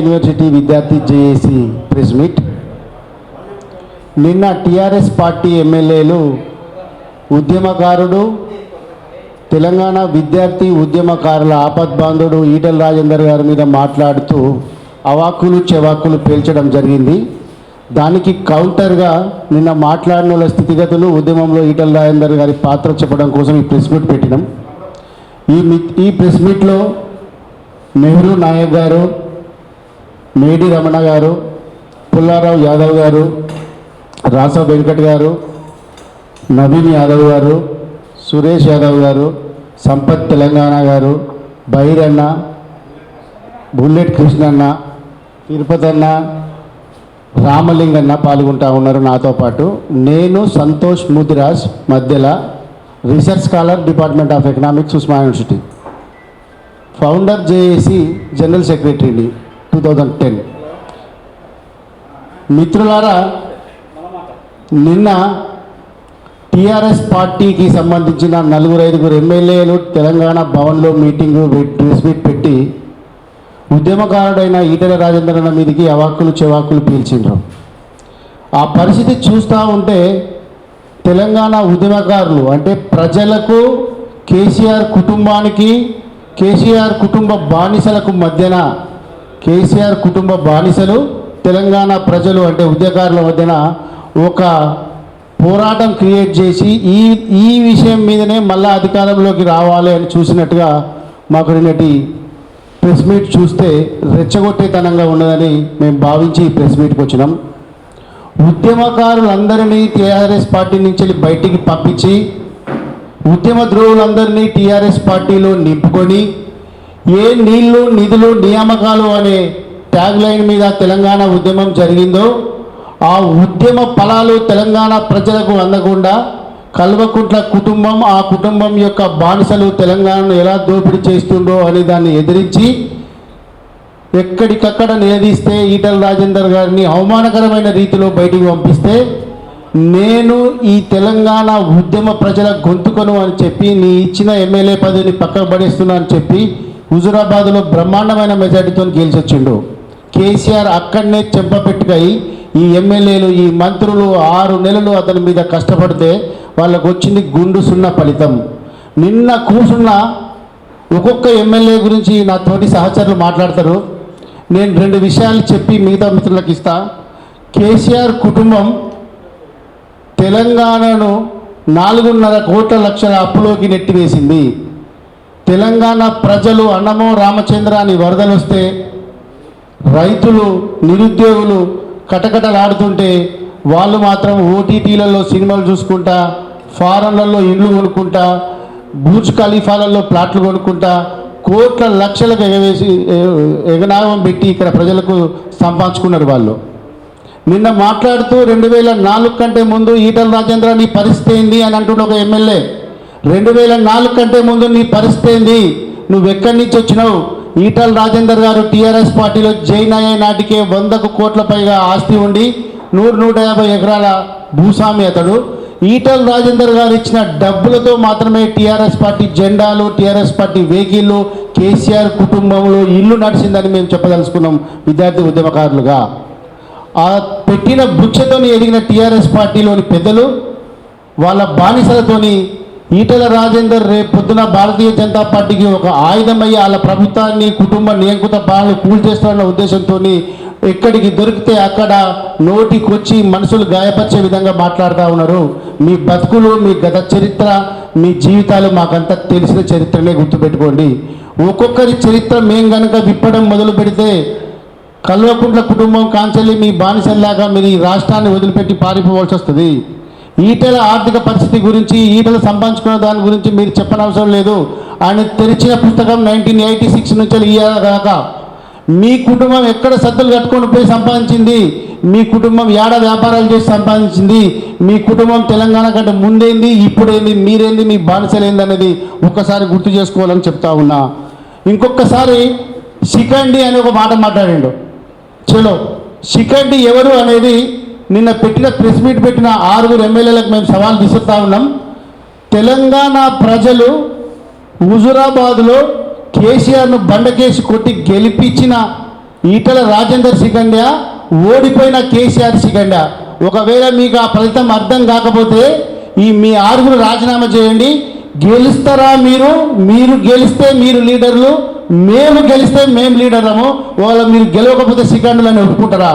University విద్యార్థి JAC press meet. నిన్న TRS party ఎమ్మెల్యేలు ఉద్యమకారుడు తెలంగాణ విద్యార్థి ఉద్యమకారుల ఆపద్బాంధుడు ఈటల రాజేందర్ గారి మీద మాట్లాడుతూ అవాకులు చెవాకులు పేల్చడం జరిగింది. దానికి కౌంటర్గా నిన్న మాట్లాడిన స్థితిగతులు ఉద్యమంలో ఈటల రాజేందర్ గారి పాత్ర చెప్పడం కోసం ఈ ప్రెస్ మీట్ పెట్టినాం. ఈ ఈ ప్రెస్ మీట్లో నెహ్రూ నాయక్ గారు మేడి రమణ గారు పుల్లారావు యాదవ్ గారు రాసా వెంకట్ గారు నవీన్ యాదవ్ గారు సురేష్ యాదవ్ గారు సంపత్ తెలంగాణ గారు బైరన్న బుల్లెట్ కృష్ణన్న తిరుపతన్న రామలింగన్న పాల్గొంటా ఉన్నారు నాతో పాటు. నేను సంతోష్ ముదిరాజ్ మధ్యలో research scholar department of economics Osmania university. Founder JAC general సెక్రటరీని. టూ థౌజండ్ టెన్ మిత్రులారా నిన్న టీఆర్ఎస్ పార్టీకి సంబంధించిన నలుగురు ఐదుగురు ఎమ్మెల్యేలు తెలంగాణ భవన్లో మీటింగు ప్రెస్ మీట్ పెట్టి ఉద్యమకారుడైన ఈటెల రాజేంద్రన్న మీదకి అవాక్కులు చెవాకులు పీల్చిండ్రు. ఆ పరిస్థితి చూస్తూ ఉంటే తెలంగాణ ఉద్యమకారులు అంటే ప్రజలకు కేసీఆర్ కుటుంబానికి కేసీఆర్ కుటుంబ బానిసలకు మధ్యన కేసీఆర్ కుటుంబ బానిసలు తెలంగాణ ప్రజలు అంటే ఉద్యకారుల మధ్యన ఒక పోరాటం క్రియేట్ చేసి ఈ ఈ విషయం మీదనే మళ్ళా అధికారంలోకి రావాలి అని చూసినట్టుగా మాకు నిన్నటి ప్రెస్ మీట్ చూస్తే రెచ్చగొట్టేతనంగా ఉన్నదని మేము భావించి ఈ ప్రెస్ మీట్కి వచ్చినాం. ఉద్యమకారులందరినీ టీఆర్ఎస్ పార్టీ నుంచి వెళ్ళి బయటికి పంపించి ఉద్యమ ద్రోవులందరినీ టీఆర్ఎస్ పార్టీలో నింపుకొని ఏ నీళ్ళు నిధులు నియామకాలు అనే ట్యాగ్ లైన్ మీద తెలంగాణ ఉద్యమం జరిగిందో ఆ ఉద్యమ ఫలాలు తెలంగాణ ప్రజలకు అందకుండా కల్వకుంట్ల కుటుంబం ఆ కుటుంబం యొక్క బానిసలు తెలంగాణను ఎలా దోపిడీ చేస్తుందో అని దాన్ని ఎదిరించి ఎక్కడికక్కడ నిలదీస్తే ఈటల రాజేందర్ గారిని అవమానకరమైన రీతిలో బయటికి పంపిస్తే నేను ఈ తెలంగాణ ఉద్యమ ప్రజల గొంతుకను అని చెప్పి నీ ఇచ్చిన ఎమ్మెల్యే పదవిని పక్కకు పడేస్తున్నా అని చెప్పి హుజురాబాద్లో బ్రహ్మాండమైన మెజార్టీతో గెలిచొచ్చిండు. కేసీఆర్ అక్కడనే చెంపపెట్టుకై ఈ ఎమ్మెల్యేలు ఈ మంత్రులు ఆరు నెలలు అతని మీద కష్టపడితే వాళ్ళకు వచ్చింది గుండు సున్న ఫలితం. నిన్న కూసున్న ఒక్కొక్క ఎమ్మెల్యే గురించి నా తోటి సహచరులు మాట్లాడతారు. నేను రెండు విషయాలు చెప్పి మిగతా మిత్రులకు ఇస్తా. కేసీఆర్ కుటుంబం తెలంగాణను నాలుగున్నర కోట్ల లక్షల అప్పులోకి నెట్టివేసింది. తెలంగాణ ప్రజలు అన్నమో రామచంద్ర అని వరదలు వస్తే రైతులు నిరుద్యోగులు కటకటలాడుతుంటే వాళ్ళు మాత్రం ఓటీటీలలో సినిమాలు చూసుకుంటా ఫారంలలో ఇండ్లు కొనుక్కుంటా బూజ్ ఖలీఫాలలో ప్లాట్లు కొనుక్కుంటా కోట్ల లక్షలకు ఎగవేసి ఎగనాగం పెట్టి ఇక్కడ ప్రజలకు సంపాదించుకున్నారు వాళ్ళు. నిన్న మాట్లాడుతూ రెండు వేల నాలుగు కంటే ముందు ఈటల రాజేంద్ర నీ పరిస్థితి ఏంది అని అంటున్న ఒక ఎమ్మెల్యే. రెండు వేల నాలుగు కంటే ముందు నీ పరిస్థితి ఏంది? నువ్వు ఎక్కడి నుంచి వచ్చినావు? ఈటల రాజేందర్ గారు టీఆర్ఎస్ పార్టీలో జైన్ అయ్యే నాటికే వందకు కోట్ల పైగా ఆస్తి ఉండి నూరు నూట యాభై ఎకరాల భూస్వామి అతడు. ఈటల రాజేందర్ గారు ఇచ్చిన డబ్బులతో మాత్రమే టీఆర్ఎస్ పార్టీ జెండాలు టీఆర్ఎస్ పార్టీ వెహికల్లు కేసీఆర్ కుటుంబంలో ఇల్లు నడిచిందని మేము చెప్పదలుచుకున్నాం విద్యార్థి ఉద్యమకారులుగా. ఆ పెట్టిన భిక్షతోని ఎదిగిన టీఆర్ఎస్ పార్టీలోని పెద్దలు వాళ్ళ బానిసలతోని ఈటల రాజేందర్ రేపు పొద్దున భారతీయ జనతా పార్టీకి ఒక ఆయుధమయ్యి వాళ్ళ ప్రభుత్వాన్ని కుటుంబ నియంకృత పాలన కూల్చేస్తారన్న ఉద్దేశంతో ఎక్కడికి దొరికితే అక్కడ నోటికొచ్చి మనసులు గాయపరిచే విధంగా మాట్లాడుతూ ఉన్నారు. మీ బతుకులు మీ గత చరిత్ర మీ జీవితాలు మాకంతా తెలిసిన చరిత్రనే గుర్తుపెట్టుకోండి. ఒక్కొక్కరి చరిత్ర మేము కనుక విప్పడం మొదలు పెడితే కల్వకుంట్ల కుటుంబం కాంచెల్లి మీ బానిసల్లాగా మీరు ఈ రాష్ట్రాన్ని వదిలిపెట్టి పారిపోవాల్సి వస్తుంది. ఈటల ఆర్థిక పరిస్థితి గురించి ఈటల సంపాదించుకున్న దాని గురించి మీరు చెప్పనవసరం లేదు. ఆయన తెరిచిన పుస్తకం నైన్టీన్ ఎయిటీ సిక్స్ నుంచి ఇయ్యాక మీ కుటుంబం ఎక్కడ సద్దులు కట్టుకొని పోయి సంపాదించింది? మీ కుటుంబం ఏడ వ్యాపారాలు చేసి సంపాదించింది? మీ కుటుంబం తెలంగాణ కంటే ముందేంది? ఇప్పుడేంది? మీరేంది? మీ బానిసలేంది అనేది ఒక్కసారి గుర్తు చేసుకోవాలని చెప్తా ఉన్నా. ఇంకొకసారి శిఖండి అని ఒక మాట మాట్లాడిండు. చలో శిఖండి ఎవరు అనేది నిన్న పెట్టిన ప్రెస్ మీట్ పెట్టిన ఆరుగురు ఎమ్మెల్యేలకు మేము సవాల్ విసురుతా ఉన్నాం. తెలంగాణ ప్రజలు హుజురాబాద్లో కేసీఆర్ను బండకేసి కొట్టి గెలిపించిన ఈటల రాజేందర్ సికండ్య ఓడిపోయిన కేసీఆర్ సికండ్య ఒకవేళ మీకు ఆ ఫలితం అర్థం కాకపోతే ఈ మీ ఆరుగురు రాజీనామా చేయండి. గెలుస్తారా మీరు? మీరు గెలిస్తే మీరు లీడర్లు మేము గెలిస్తే మేము లీడర్లము. ఒకవేళ మీరు గెలవకపోతే సికండులని ఒప్పుకుంటారా?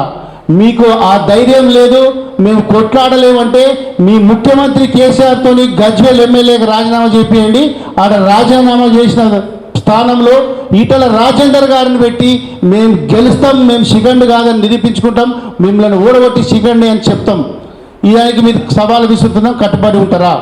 మీకు ఆ ధైర్యం లేదు మేము కొట్లాడలేమంటే మీ ముఖ్యమంత్రి కేసీఆర్తో గజ్వేల్ ఎమ్మెల్యేకి రాజీనామా చేపియండి. ఆడ రాజీనామా చేసిన స్థానంలో ఈటల రాజేందర్ గారిని పెట్టి మేము గెలుస్తాం మేము శిఖండ్ కాదని నిరూపించుకుంటాం మిమ్మల్ని ఊడగొట్టి శిఖండి అని చెప్తాం. ఈ దానికి మీరు సవాలు విసురుతున్నాం కట్టుబడి ఉంటారా?